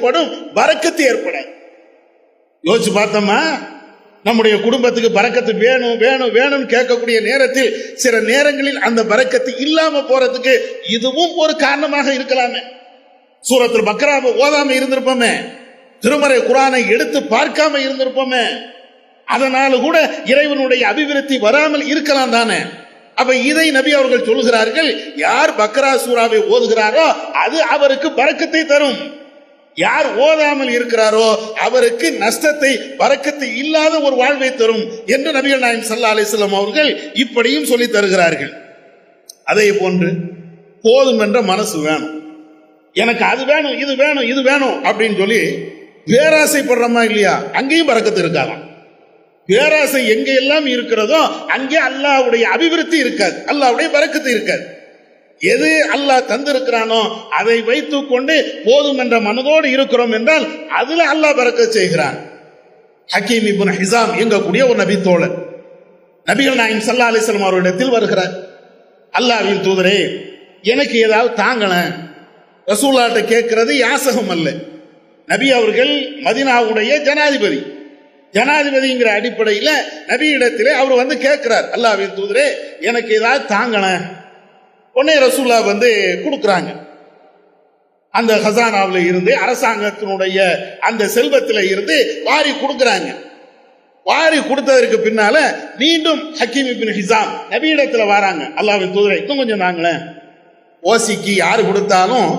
ஏற்படும் பறக்கத்து ஏற்படாது. யோசிச்சு பார்த்தோமா? நம்முடைய குடும்பத்துக்கு பறக்கத்து வேணும் வேணும் வேணும்னு கேட்கக்கூடிய நேரத்தில் சில நேரங்களில் அந்த பறக்கத்து இல்லாம போறதுக்கு இதுவும் ஒரு காரணமாக இருக்கலாமே. சூரத்தில் பக்ராம ஓதாம இருந்திருப்போமே. திருமறை குரானை எடுத்து பார்க்காம இருந்திருப்போமே. அதனால கூட இறைவனுடைய அபிவிருத்தி வராமல் இருக்கலாம் தானே. அப்ப இதை நபி அவர்கள் சொல்கிறார்கள் யார் பக்ரா சூறாவை ஓதுகிறாரோ அது அவருக்கு பறக்கத்தை தரும். யார் ஓதாமல் இருக்கிறாரோ அவருக்கு நஷ்டத்தை பறக்கத்தை இல்லாத ஒரு வாழ்வை தரும் என்று நபிகள் நாயம் சல்லா அலிஸ்லாம் அவர்கள் இப்படியும் சொல்லி தருகிறார்கள். அதே போன்று போதும் என்ற மனசு வேணும். எனக்கு அது வேணும் இது வேணும் இது வேணும் அப்படின்னு சொல்லி பேராசைப்படுறோமா இல்லையா? அங்கேயும் பறக்கத்து இருக்காராம். பேராசை எங்க எல்லாம் இருக்கிறதோ அங்கே அல்லாஹ்வுடைய அபிவிருத்தி இருக்காது. அல்லாஹ்வுடைய பறக்கத்து இருக்காது. எது அல்லாஹ் தந்திருக்கிறானோ அதை வைத்துக் கொண்டு போதும் என்ற மனதோடு இருக்கிறோம் என்றால் அதுல அல்லாஹ் பறக்க செய்கிறான். ஹக்கீம் இபுன் ஹிசாம் எங்கக்கூடிய ஒரு நபி தோழர் நபிகள் நாயம் சல்லா அலிஸ்லாம் அவர்களிடத்தில் வருகிறார். அல்லாவின் தூதரே எனக்கு ஏதாவது தாங்களேன் ரசூல்லாட்ட கேட்கிறது யாசகம் அல்ல. நபி அவர்கள் மதினாவுடைய ஜனாதிபதி. ஜனாதிபதிங்கிற அடிப்படையில் நபியிடத்திலே அவர் வந்து கேட்கிறார். அல்லாவின் தூதரே எனக்கு ஏதாவது தாங்களேன் உடனே ரசூலா வந்து கொடுக்குறாங்க. அந்த ஹசானாவில் இருந்து அரசாங்கத்தினுடைய அந்த செல்வத்தில் இருந்து வாரி கொடுக்குறாங்க. வாரி கொடுத்ததற்கு பின்னால மீண்டும் ஹக்கீம் இபின் ஹிசாம் நபியிடத்துல வராங்க. அல்லாவின் தூதரை இன்னும் கொஞ்சம் நாங்களேன் ஓசிக்கு யார் கொடுத்தாலும்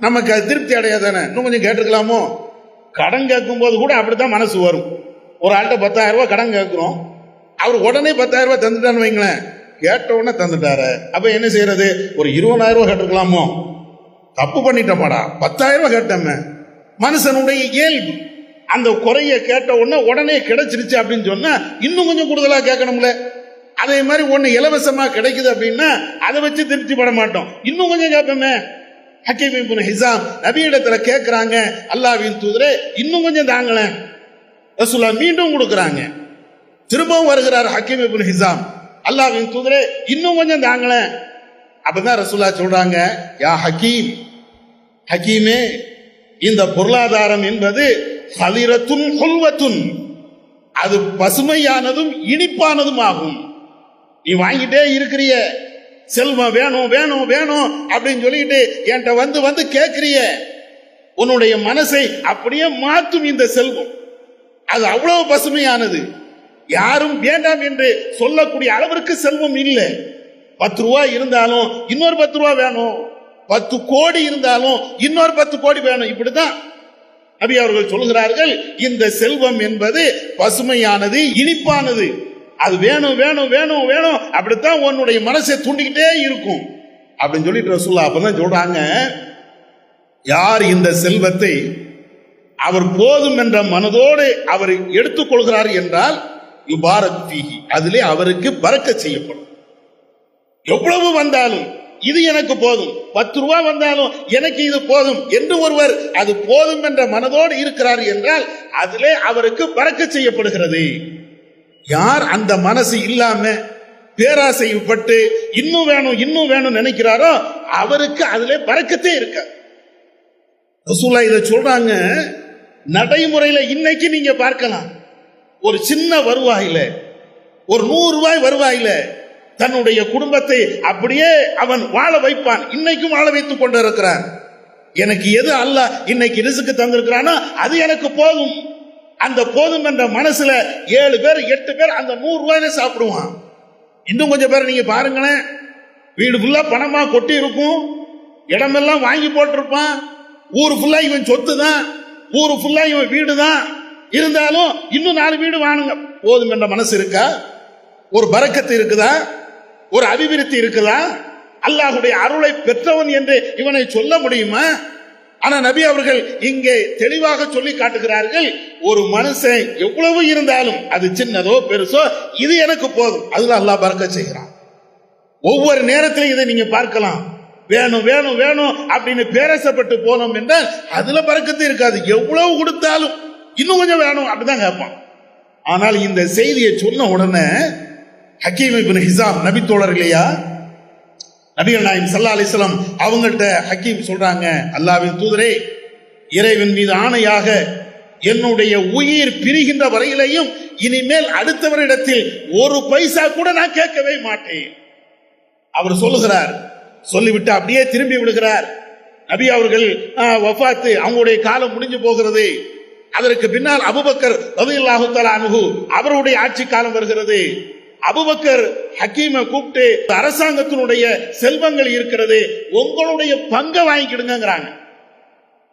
நமக்கு அது திருப்தி அடையாதானே? இன்னும் கொஞ்சம் கேட்டுக்கலாமோ கடன் கேட்கும் போது கூட அப்படித்தான் மனசு வரும். ஒரு ஆள்கிட்ட பத்தாயிரம் ரூபாய் கடன் கேட்குறோம். அவர் உடனே பத்தாயிரம் ரூபாய் தந்துட்டான்னு வைங்களேன். கேட்டவுடனே தந்துட்டாரு. அப்ப என்ன செய்யறது? ஒரு இருபதாயிரம் ரூபாய் கேட்டுக்கலாமோ தப்பு பண்ணிட்டோமாடா. பத்தாயிரம் ரூபாய் கேட்டோமே மனுஷனுடைய இயல்பு. அந்த குறைய கேட்ட உடனே உடனே கிடைச்சிருச்சு அப்படின்னு சொன்னா இன்னும் கொஞ்சம் கூடுதலா கேட்கணும்ல. அதே மாதிரி ஒண்ணு இலவசமா கிடைக்குது அப்படின்னா அதை வச்சு திருப்தி பட மாட்டோம். இன்னும் கொஞ்சம் கேட்போமே. ஹக்கீம் இப்னு ஹிசாம் நபியிடத்துல கேட்கறாங்க அல்லாவின் தூதரே இன்னும் கொஞ்சம் தாங்களேன். ரசூலா மீண்டும் கொடுக்குறாங்க. திரும்பவும் வருகிறார் ஹக்கீம் இப்னு ஹிசாம். அல்லாஹின் தூதரே இன்னும் கொஞ்சம் தாங்களேன். அப்பதான் ரசூல்லா சொல்றாங்க யா ஹக்கீம் ஹக்கீமே இந்த பொருளாதாரம் என்பது ஹலிரத்துன் கொல்வத்துன் அது பசுமையானதும் இனிப்பானதும் ஆகும். நீ வாங்கிட்டே இருக்கிறிய. செல்வம் வேணும் வேணும் வேணும் அப்படின்னு சொல்லிட்டு என்கிட்ட வந்து வந்து கேட்கிறிய. உன்னுடைய மனசை அப்படியே மாற்றும் இந்த செல்வம். அது அவ்வளவு பசுமையானது. யாரும் வேண்டாம் என்று சொல்லக்கூடிய அளவிற்கு செல்வம் இல்லை. பத்து ரூபா இருந்தாலும் இன்னொரு பத்து ரூபா வேணும். பத்து கோடி இருந்தாலும் இன்னொரு பத்து கோடி வேணும். இப்படிதான் அபி அவர்கள் சொல்கிறார்கள் இந்த செல்வம் என்பது பசுமையானது இனிப்பானது. அது வேணும் வேணும் வேணும் வேணும். அப்படித்தான் உன்னுடைய மனசை தூண்டிக்கிட்டே இருக்கும். அப்படின்னு சொல்லிட்டு ரசூல்லா அப்பதான் சொல்றாங்க யார் இந்த செல்வத்தை அவர் போதும் என்ற மனதோடு அவர் எடுத்துக்கொள்கிறார் என்றால் யுபாரத் ஃபீஹி. அதிலே அவருக்கு பறக்க செய்யப்படும். எவ்வளவு வந்தாலும் இது எனக்கு போதும். பத்து ரூபா வந்தாலும் எனக்கு இது போதும் என்று ஒருவர் அது போதும் என்ற மனதோடு இருக்கிறார் என்றால் அதிலே அவருக்கு பறக்க செய்யப்படுகிறது. யார் அந்த மனசு இல்லாம பேராசைப்பட்டு இன்னும் வேணும் இன்னும் வேணும் நினைக்கிறாரோ அவருக்கு அதிலே பறக்கத்தே இருக்க ரசூலா இதை சொல்றாங்க. நடைமுறையில இன்னைக்கு நீங்க பார்க்கலாம். ஒரு சின்ன வருவாயில ஒரு நூறு ரூபாய் வருவாயில தன்னுடைய குடும்பத்தை அப்படியே அவன் வாழ வைப்பான். இன்னைக்கும் வாழ வைத்துக் கொண்டிருக்கிறான். எனக்கு எது அல்ல இன்னைக்கு ரிசுக்கு தந்திருக்கிறானோ அது எனக்கு போதும். அந்த போதும் என்ற மனசுல ஏழு பேர் எட்டு பேர் அந்த நூறு ரூபாயில சாப்பிடுவான். இன்னும் கொஞ்சம் பேர் நீங்க பாருங்களேன். வீடு ஃபுல்லா பணமா கொட்டி இருக்கும். இடமெல்லாம் வாங்கி போட்டிருப்பான். ஊர் ஃபுல்லா இவன் சொத்து தான் ஊர் ஃபுல்லா இவன் வீடு தான் இருந்தாலும் இன்னும் நாலு வீடு வாணுங்க. போதும் என்ற மனசு இருக்கா? ஒரு பறக்கத்து இருக்குதா? ஒரு அபிவிருத்தி இருக்குதா? அல்லாஹுடைய அருளை பெற்றவன் என்று இவனை சொல்ல முடியுமா? ஆனா நபி அவர்கள் இங்கே தெளிவாக சொல்லி காட்டுகிறார்கள் ஒரு மனுஷன் எவ்வளவு இருந்தாலும் அது சின்னதோ பெருசோ இது எனக்கு போதும். அதுல அல்லாஹ் பறக்க செய்கிறான். ஒவ்வொரு நேரத்திலும் இதை நீங்க பார்க்கலாம். வேணும் வேணும் வேணும் அப்படின்னு பேரசப்பட்டு போனோம் என்றால் அதுல பறக்கத்து இருக்காது. எவ்வளவு கொடுத்தாலும். இன்னும் கொஞ்சம் வேணும் அப்படிதான் கேட்பான். ஆனால் இந்த செய்தியை சொன்ன உடனே ஹக்கீம் இபின் ஹிசாம் நபி தோழர் இல்லையா? நபிகள் நாயம் சல்லா அலிஸ்லாம் அவங்கள்ட்ட ஹக்கீம் சொல்றாங்க அல்லாவின் தூதரே இறைவன் மீது ஆணையாக என்னுடைய உயிர் பிரிகின்ற வரையிலையும் இனிமேல் அடுத்தவரிடத்தில் ஒரு பைசா கூட நான் கேட்கவே மாட்டேன். அவர் சொல்லுகிறார் சொல்லிவிட்டு அப்படியே திரும்பி விடுகிறார். நபி அவர்கள் ஆ, வஃபாத்து அவங்களுடைய காலம் முடிஞ்சு போகிறது. அதற்கு பின்னால் அபுபக்கர் ரலியல்லாஹு தஆலா அனுகு அவருடைய ஆட்சி காலம் வருகிறது. அபுபக்கர் ஹக்கீமை கூப்பிட்டு அரசாங்கத்தினுடைய செல்வங்கள் இருக்கிறது உங்களுடைய பங்கை வாங்கிக்கிடுங்கிறாங்க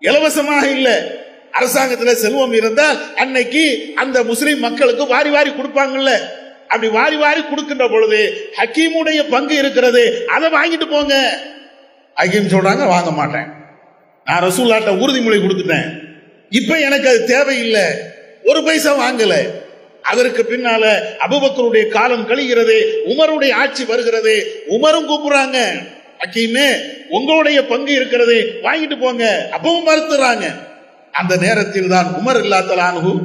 இலவசமாக இல்ல. அரசாங்கத்தில் செல்வம் இருந்தால் அன்னைக்கு அந்த முஸ்லிம் மக்களுக்கு வாரி வாரி கொடுப்பாங்கல்ல. அப்படி வாரி வாரி கொடுக்கின்ற பொழுது ஹக்கீமுடைய பங்கு இருக்கிறது அதை வாங்கிட்டு போங்க. ஹக்கீம் சொல்றாங்க வாங்க மாட்டேன். நான் ரசூல்லாட்ட உறுதிமொழி கொடுத்துட்டேன். இப்ப எனக்கு அது தேவையில்லை. ஒரு பைசா வாங்கல. அதற்கு பின்னால அபுபக்கருடைய காலம் கழிகிறது உமருடைய ஆட்சி வருகிறது உமரும் கூப்பிடுறாங்க. அக்கீமே உங்களுடைய பங்கு இருக்கிறது வாங்கிட்டு போங்க. அப்பவும் மறுத்துறாங்க. அந்த நேரத்தில் தான் உமர் இல்லாத்தலானு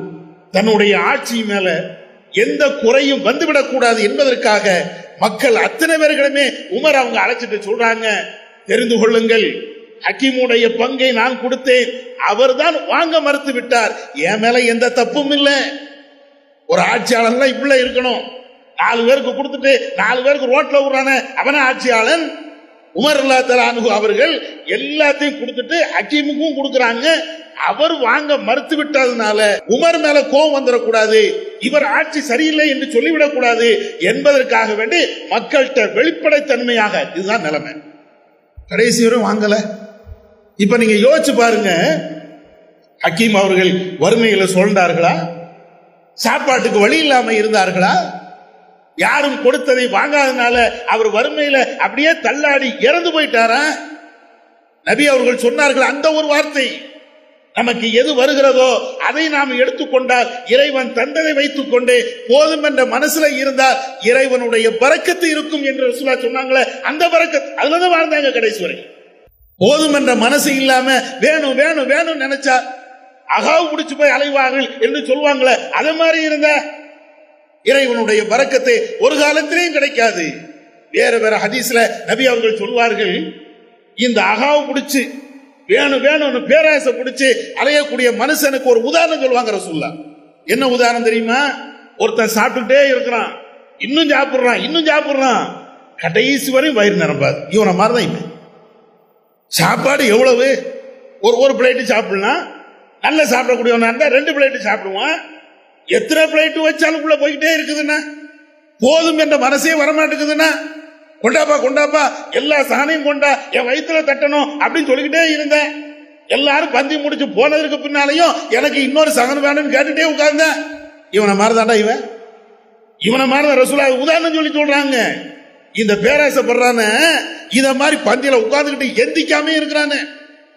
தன்னுடைய ஆட்சி மேல எந்த குறையும் வந்துவிடக் கூடாது என்பதற்காக மக்கள் அத்தனை பேர்களுமே உமர் அவங்க அழைச்சிட்டு சொல்றாங்க. தெரிந்து கொள்ளுங்கள். ஹக்கீமுடைய பங்கை நான் கொடுத்தேன். அவர் தான் வாங்க மறுத்து விட்டார். என் மேல எந்த தப்பும் இல்லை. ஒரு ஆட்சியாளர்லாம் இப்படி இருக்கணும். நாலு பேருக்கு கொடுத்துட்டு நாலு பேருக்கு ரோட்ல விடுறானே அவன ஆட்சியாளன்? உமர் அல்லா தலானு அவர்கள் எல்லாத்தையும் கொடுத்துட்டு ஹக்கீமுக்கும் கொடுக்கறாங்க. அவர் வாங்க மறுத்து விட்டதுனால உமர் மேல கோபம் வந்துடக்கூடாது. இவர் ஆட்சி சரியில்லை என்று சொல்லிவிடக்கூடாது என்பதற்காக வேண்டி மக்கள்கிட்ட வெளிப்படைத்தன்மையாக இதுதான் நிலைமை. கடைசி வரை வாங்கலை. இப்ப நீங்க யோசிச்சு பாருங்க. ஹக்கீம் அவர்கள் வறுமையில சொல்றார்களா சாப்பாட்டுக்கு வழி இல்லாம இருந்தார்களா? யாரும் கொடுத்ததை வாங்காதனால அவர் வறுமையில அப்படியே தள்ளாடி இறந்து போயிட்டாரா? நபி அவர்கள் சொன்னார்கள் அந்த ஒரு வார்த்தை நமக்கு எது வருகிறதோ அதை நாம் எடுத்துக்கொண்டால் இறைவன் தந்ததை வைத்துக் கொண்டு போதும் என்ற மனசுல இருந்தால் இறைவனுடைய பறக்கத்து இருக்கும் என்று சொன்னாங்களே அந்த பறக்கத்து அதுலதான் வாழ்ந்தாங்க கடைசி வரைக்கும் போதும் என்ற மனசு இல்லாம வேணும் வேணும் வேணும் நினைச்சா அகாவு பிடிச்சு போய் அலைவார்கள் என்று சொல்லுவாங்களே அதே மாதிரி இருந்த? இறைவனுடைய வரக்கத்தை ஒரு காலத்திலேயும் கிடைக்காது. வேற வேற ஹதீஸ்ல நபி அவர்கள் சொல்வார்கள் இந்த அகாவு பிடிச்சு வேணும் வேணும்னு பேராசை பிடிச்சு அலையக்கூடிய மனுஷனுக்கு ஒரு உதாரணம் சொல்லுவாங்க ரசூல்லா என்ன உதாரணம் தெரியுமா? ஒருத்தன் சாப்பிட்டுட்டே இருக்கிறான் இன்னும் சாப்பிடுறான் இன்னும் சாப்பிடுறான். கடைசி வரையும் வயிறு நிரம்பாது. இவனை மாதிரி தான் இவன். சாப்பாடு எவ்வளவு? ஒரு ஒரு பிளேட்டு சாப்பிடலாம். நல்ல சாப்பிடக்கூடியவனா இருந்தா ரெண்டு பிளேட்டு சாப்பிடுவான். எத்தனை பிளேட்டு வச்சாலும் உள்ள போய்கிட்டே இருக்குதுன்னா போதும் என்ற மனசே வரமாட்டேங்குதுன்னா கொண்டாப்பா கொண்டாப்பா எல்லா சாணியும் கொண்டா என் வயிற்றுல தட்டணும் அப்படின்னு சொல்லிக்கிட்டே இருந்தேன். எல்லாரும் பந்தி முடிச்சு போனதுக்கு பின்னாலையும் எனக்கு இன்னொரு சகனம் வேணும்னு கேட்டுட்டே உட்கார்ந்தேன். இவனை மாதிரிதான்டா இவன். இவனை மாதிரி ரசூலா உதாரணம் சொல்லி சொல்றாங்க. இந்த பேராசப்படுறான இத மாதிரி பந்தியில உட்கார்ந்துகிட்டு எந்திக்காம இருக்கிறானே.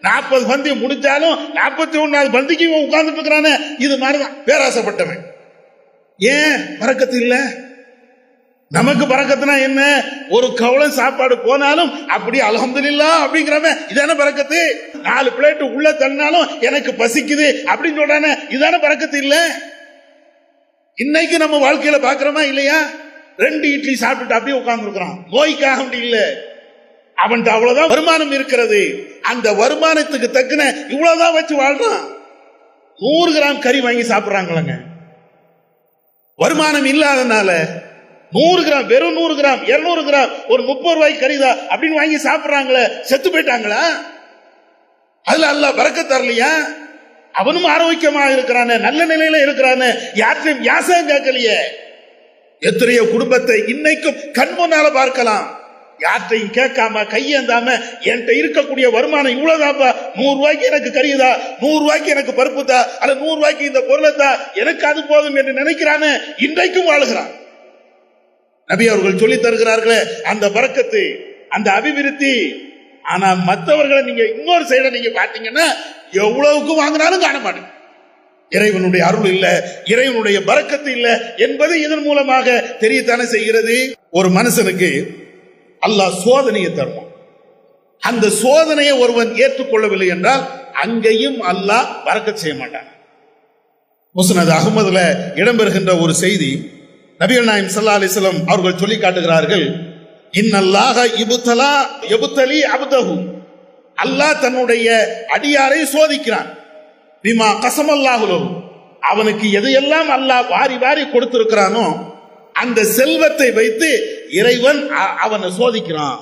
நாற்பது பந்தி முடிச்சாலும் நாற்பத்தி ஒன்னாவது பந்திக்கு இவன் உட்கார்ந்துட்டு இருக்கிறானே. இது மாதிரிதான் பேராசப்பட்டவன். ஏன் பறக்கத்து இல்ல? நமக்கு பறக்கத்துனா என்ன? ஒரு கவலம் சாப்பாடு போனாலும் அப்படி அலமதுல்லா அப்படிங்கிறவன் இதான பறக்கத்து? நாலு பிளேட்டு உள்ள தள்ளினாலும் எனக்கு பசிக்குது அப்படின்னு சொல்றானே இதான பறக்கத்து இல்ல? இன்னைக்கு நம்ம வாழ்க்கையில பாக்குறோமா இல்லையா? ரெண்டு இட்லி சாப்பிட்டுட்டு அப்படியே உட்கார்ந்து இருக்கிறான் நோய்க்காக அப்படி இல்ல. அவன்கிட்ட அவ்வளவுதான் வருமானம் இருக்கிறது. அந்த வருமானத்துக்கு தக்குன இவ்வளவுதான் வச்சு வாழ்றான். நூறு கிராம் கறி வாங்கி சாப்பிடுறாங்களங்க. வருமானம் இல்லாதனால நூறு கிராம் வெறும் நூறு கிராம் இருநூறு கிராம் ஒரு முப்பது ரூபாய்க்கு கறிதா அப்படின்னு வாங்கி சாப்பிடுறாங்களே செத்து போயிட்டாங்களா? அதுல அல்ல பறக்க தரலையா? அவனும் ஆரோக்கியமா இருக்கிறான நல்ல நிலையில இருக்கிறான யார்கிட்டையும் யாசகம் கேட்கலையே. எத்தனையோ குடும்பத்தை இன்னைக்கும் கண் முன்னால பார்க்கலாம். யார்கிட்டையும் கேட்காம கையேந்தாம என்கிட்ட இருக்கக்கூடிய வருமானம் இவ்வளவுதான்ப்பா நூறு ரூபாய்க்கு எனக்கு கறியுதா நூறு ரூபாய்க்கு எனக்கு பருப்பு தா அல்ல நூறு ரூபாய்க்கு இந்த பொருளை தா எனக்கு அது போதும் என்று நினைக்கிறானே? இன்றைக்கும் வாழுகிறான். நபி அவர்கள் சொல்லி தருகிறார்களே அந்த பறக்கத்து அந்த அபிவிருத்தி. ஆனா மற்றவர்களை நீங்க இன்னொரு சைட நீங்க பாத்தீங்கன்னா எவ்வளவுக்கு வாங்கினாலும் காண மாட்டேங்க இறைவனுடைய அருள் இல்ல இறைவனுடைய பறக்கத்து இல்ல என்பது இதன் மூலமாக தெரியத்தானே செய்கிறது? ஒரு மனுஷனுக்கு அல்லாஹ் சோதனையை தருவான். அந்த சோதனையை ஒருவன் ஏற்றுக்கொள்ளவில்லை என்றால் அங்கேயும் அல்லாஹ் பறக்க செய்ய மாட்டான். முசனது அகமதுல இடம்பெறுகின்ற ஒரு செய்தி நபிகள் நாயம் சல்லா அலிஸ்லம் அவர்கள் சொல்லி காட்டுகிறார்கள் இன்னல்லாக இபுத்தலா எபுத்தலி அபுதகு அல்லாஹ் தன்னுடைய அடியாரை சோதிக்கிறான். பிமா கசமல்லாஹுலோ அவனுக்கு எதையெல்லாம் அல்லாஹ் வாரி வாரி கொடுத்திருக்கிறானோ அந்த செல்வத்தை வைத்து இறைவன் அ- அவனை சோதிக்கிறான்.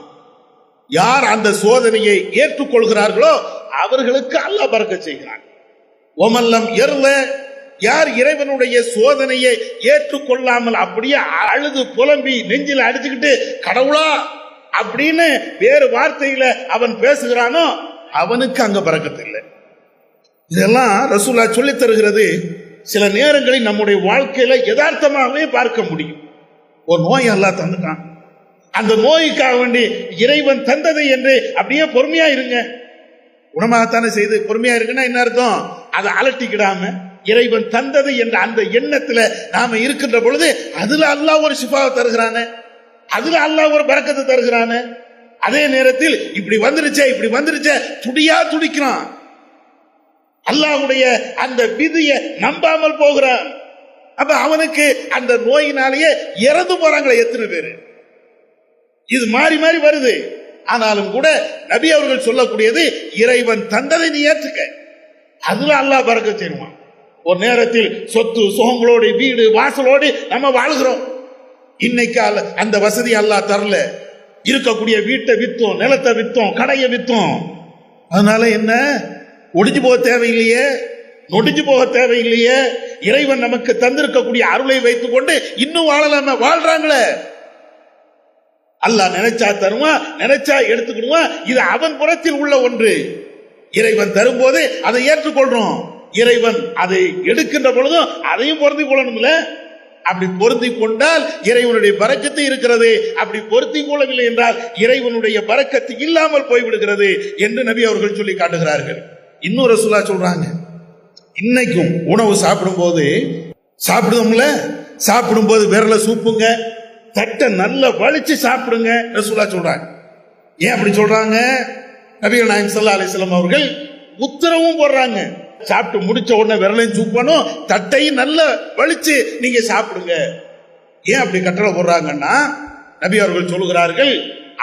யார் அந்த சோதனையை ஏற்றுக்கொள்கிறார்களோ அவர்களுக்கு அல்லாஹ் பறக்க செய்கிறான். ஒமல்லம் எருள யார் இறைவனுடைய சோதனையை ஏற்றுக்கொள்ளாமல் அப்படியே அழுது புலம்பி நெஞ்சில் அடிச்சுக்கிட்டு கடவுளா! அப்படின்னு வேறு வார்த்தையில அவன் பேசுகிறானோ அவனுக்கு அங்க பறக்கத்தில்லை. இதெல்லாம் ரசூலா சொல்லி தருகிறது. சில நேரங்களில் நம்முடைய வாழ்க்கையில யதார்த்தமாகவே பார்க்க முடியும். ஒரு நோய் எல்லாம் தந்துட்டான். அந்த நோய்க்காக வேண்டி இறைவன் தந்தது என்று அப்படியே பொறுமையா இருங்க. குணமாகத்தானே செய்து பொறுமையா இருக்குன்னா என்ன அர்த்தம்? அதை அலட்டிக்கிடாம இறைவன் தந்தது என்ற அந்த எண்ணத்துல நாம இருக்கின்ற பொழுது அதுல அல்லாஹ் ஒரு சிஃபாவை தருகிறானே. அதுல அல்லா ஒரு பறக்கத்தை தருகிறானே. அதே நேரத்தில் இப்படி வந்துருச்சே இப்படி வந்துருச்சே துடியா துடிக்கிறான். அல்லாஹுடைய அந்த விதியை நம்பாமல் போகிறான். அப்ப அவனுக்கு அந்த நோயினாலேயே இறந்து போறாங்களே எத்தனை பேரு? இது மாறி மாறி வருது. ஆனாலும் கூட நபி அவர்கள் சொல்லக்கூடியது இறைவன் தந்ததை நீ ஏற்றுக்க. அதுல அல்லாஹ் பறக்க செய்வான் ஒரு நேரத்தில் சொத்து சுகங்களோடு வீடு வாசலோடு நம்ம வாழ்கிறோம். இன்னைக்கு அந்த வசதி அல்லாஹ் தரல. இருக்கக்கூடிய வீட்டை வித்தோம் நிலத்தை வித்தோம் கடையை வித்தோம். அதனால என்ன? ஒடிஞ்சு போக தேவையில்லையே. நொடிஞ்சு போக தேவையில்லையே. இறைவன் நமக்கு தந்திருக்கக்கூடிய அருளை வைத்துக் கொண்டு இன்னும் வாழலாம. வாழ்றாங்களே. அல்ல நினைச்சா தருவான் நினைச்சா எடுத்துக்கிடுவான். இது அவன் புறத்தில் உள்ள ஒன்று. இறைவன் தரும்போது அதை ஏற்றுக்கொள்றோம். இறைவன் அதை எடுக்கின்ற பொழுதும் அதையும் பொருந்தி கொள்ளணும்ல? அப்படி பொருந்தி கொண்டால் இறைவனுடைய பறக்கத்து இருக்கிறது. அப்படி பொருத்தி கொள்ளவில்லை என்றால் இறைவனுடைய பறக்கத்து இல்லாமல் போய்விடுகிறது என்று நபி அவர்கள் சொல்லி காட்டுகிறார்கள். இன்னொரு ரசூலா சொல்றாங்க. இன்னைக்கும் உணவு சாப்பிடும்போது சாப்பிடுவோம்ல? சாப்பிடும்போது விரல சூப்புங்க. தட்டை நல்லா வலிச்சு சாப்பிடுங்க ரசூலா சொல்றாங்க. ஏன் அப்படி சொல்றாங்க? நபிகள் நாயம் சல்லா அலிஸ்லாம் அவர்கள் உத்தரவும் போடுறாங்க. சாப்பிட்டு முடிச்ச உடனே விரலையும் சூப்பணும் தட்டையும் நல்லா வலிச்சு நீங்க சாப்பிடுங்க. ஏன் அப்படி கட்டளை போடுறாங்கன்னா நபி அவர்கள் சொல்லுகிறார்கள்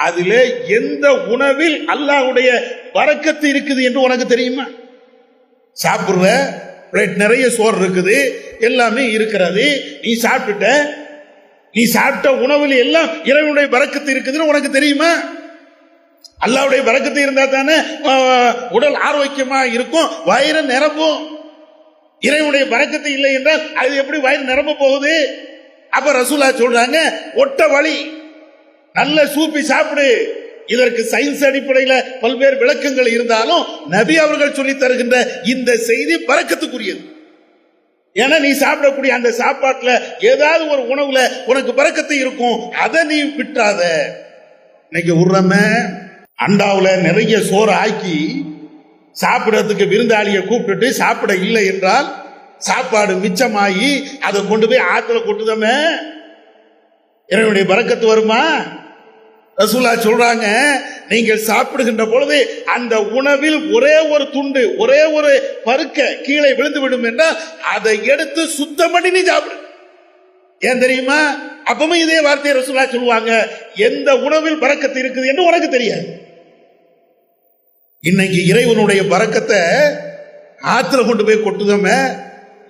அதிலே எந்த உணவில் அல்லாஹுடைய வரக்கத்து இருக்குது என்று உனக்கு தெரியுமா? சாப்பிடுற பிளேட் நிறைய சோறு இருக்குது எல்லாமே இருக்கிறது. நீ சாப்பிட்டுட்ட நீ சாப்பிட்ட உணவில் எல்லாம் இறைவனுடைய பறக்கத்து இருக்குதுன்னு உனக்கு தெரியுமா? அல்லாவுடைய பறக்கத்து இருந்தா தானே உடல் ஆரோக்கியமா இருக்கும் வயிறு நிரம்பும். இறைவனுடைய பறக்கத்து இல்லை என்றால் அது எப்படி வயிறு நிரம்ப போகுது? அப்ப ரசூலா சொல்றாங்க ஒட்ட வழி நல்ல சூப்பி சாப்பிடு. இதற்கு சயின்ஸ் அடிப்படையில பல்வேறு விளக்கங்கள் இருந்தாலும் நபி அவர்கள் சொல்லி தருகின்ற இந்த செய்தி பறக்கத்துக்குரியது. ஏன்னா நீ சாப்பிடக்கூடிய அந்த சாப்பாட்டுல ஏதாவது ஒரு உணவுல உனக்கு பறக்கத்து இருக்கும். அதை நீ விட்டுறாத. இன்னைக்கு உர்றம அண்டாவில் நிறைய சோறு ஆக்கி சாப்பிடறதுக்கு விருந்தாளியை கூப்பிட்டுட்டு சாப்பிட இல்லை என்றால் சாப்பாடு மிச்சமாகி அதை கொண்டு போய் ஆற்றுல கொட்டுதமே. இறைவனுடைய பறக்கத்து வருமா? ரசூலா சொல்றாங்க நீங்கள் சாப்பிடுகின்ற பொழுது அந்த உணவில் ஒரே ஒரு துண்டு ஒரே ஒரு பருக்க கீழே விழுந்து விடும் என்றால் அதை எடுத்து சுத்தம் பண்ணி நீ சாப்பிடு. ஏன் தெரியுமா? அப்பவும் இதே வார்த்தையை ரசூலா சொல்லுவாங்க எந்த உணவில் பறக்கத்து இருக்குது என்று உனக்கு தெரியாது. இன்னைக்கு இறைவனுடைய பறக்கத்தை ஆத்துல கொண்டு போய் கொட்டுதமே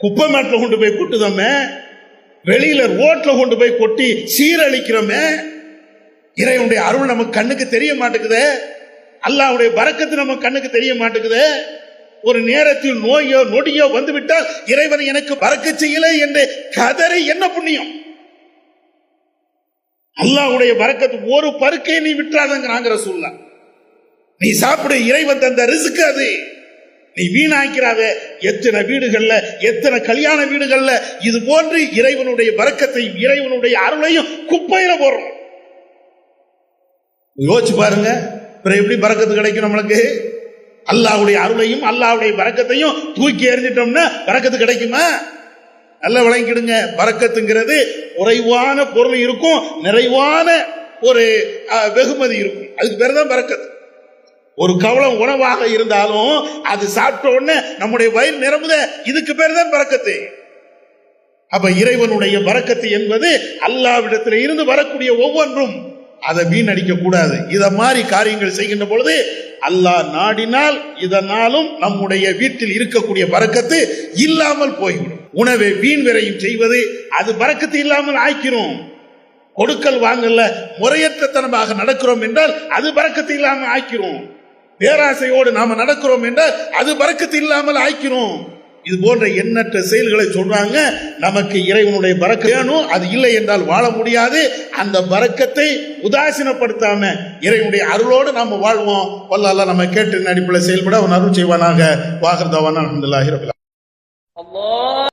குப்பை மேட்டில் கொண்டு போய் கொட்டுதமே வெளியில ரோட்ல கொண்டு போய் கொட்டி சீரழிக்கிறோமே இறைவனுடைய அருள் நமக்கு கண்ணுக்கு தெரிய மாட்டேங்குதே. அல்லாவுடைய பறக்கத்து நம்ம கண்ணுக்கு தெரிய மாட்டேங்குதே. ஒரு நேரத்தில் நோயோ நொடியோ வந்து விட்டால் இறைவன் எனக்கு பறக்க செய்யலை என்று கதறி என்ன புண்ணியம்? அல்லாவுடைய பறக்கத்து ஒரு பருக்கையை நீ விட்டுறாதங்கிறாங்கிற சூழ்நிலை நீ சாப்பிட இறைவன் தந்த ரிசுக்கு அது. நீ வீணாக்கிறாத. எத்தனை வீடுகள்ல எத்தனை கல்யாண வீடுகள்ல இது போன்று இறைவனுடைய பறக்கத்தையும் இறைவனுடைய அருளையும் குப்பையில போடுறோம். யோசிச்சு பாருங்க. அப்புறம் எப்படி பறக்கத்து கிடைக்கும் நம்மளுக்கு? அல்லாவுடைய அருளையும் அல்லாவுடைய பறக்கத்தையும் தூக்கி எறிஞ்சிட்டோம்னா பறக்கத்து கிடைக்குமா? நல்லா விளங்கிடுங்க பறக்கத்துங்கிறது குறைவான பொருள் இருக்கும். நிறைவான ஒரு வெகுமதி இருக்கும். அதுக்கு பேர் தான் பறக்கத்து. ஒரு கவலம் உணவாக இருந்தாலும் அது சாப்பிட்ட உடனே நம்முடைய வயிறு நிரம்புத. இதுக்கு பேர் தான் பறக்கத்து. அப்ப இறைவனுடைய பறக்கத்து என்பது அல்லாவிடத்தில் இருந்து வரக்கூடிய ஒவ்வொன்றும். அதை வீணடிக்க கூடாது இதை மாதிரி காரியங்கள் செய்கின்ற பொழுது அல்லாஹ் நாடினால் இதனாலும் நம்முடைய வீட்டில் இருக்கக்கூடிய பறக்கத்து இல்லாமல் போய்விடும். உணவை வீண் விரையும் செய்வது அது பறக்கத்து இல்லாமல் ஆய்க்கிறோம். கொடுக்கல் வாங்கல முறையற்றத்தனமாக நடக்கிறோம் என்றால் அது பறக்கத்து இல்லாமல் ஆய்க்கிறோம். பேராசையோடு நாம நடக்கிறோம் என்றால் அது பறக்கத்து இல்லாமல் ஆய்க்கிறோம். இது போன்ற எண்ணற்ற செயல்களை சொல்றாங்க. நமக்கு இறைவனுடைய பறக்க வேணும். அது இல்லை என்றால் வாழ முடியாது. அந்த பறக்கத்தை உதாசீனப்படுத்தாம இறைவனுடைய அருளோடு நம்ம வாழ்வோம். வல்லால நம்ம கேட்டு அடிப்படையில் செயல்பட அவன் அருள் செய்வானாக. வாகர்தவான அஹமதுல்லாஹி ரபிலா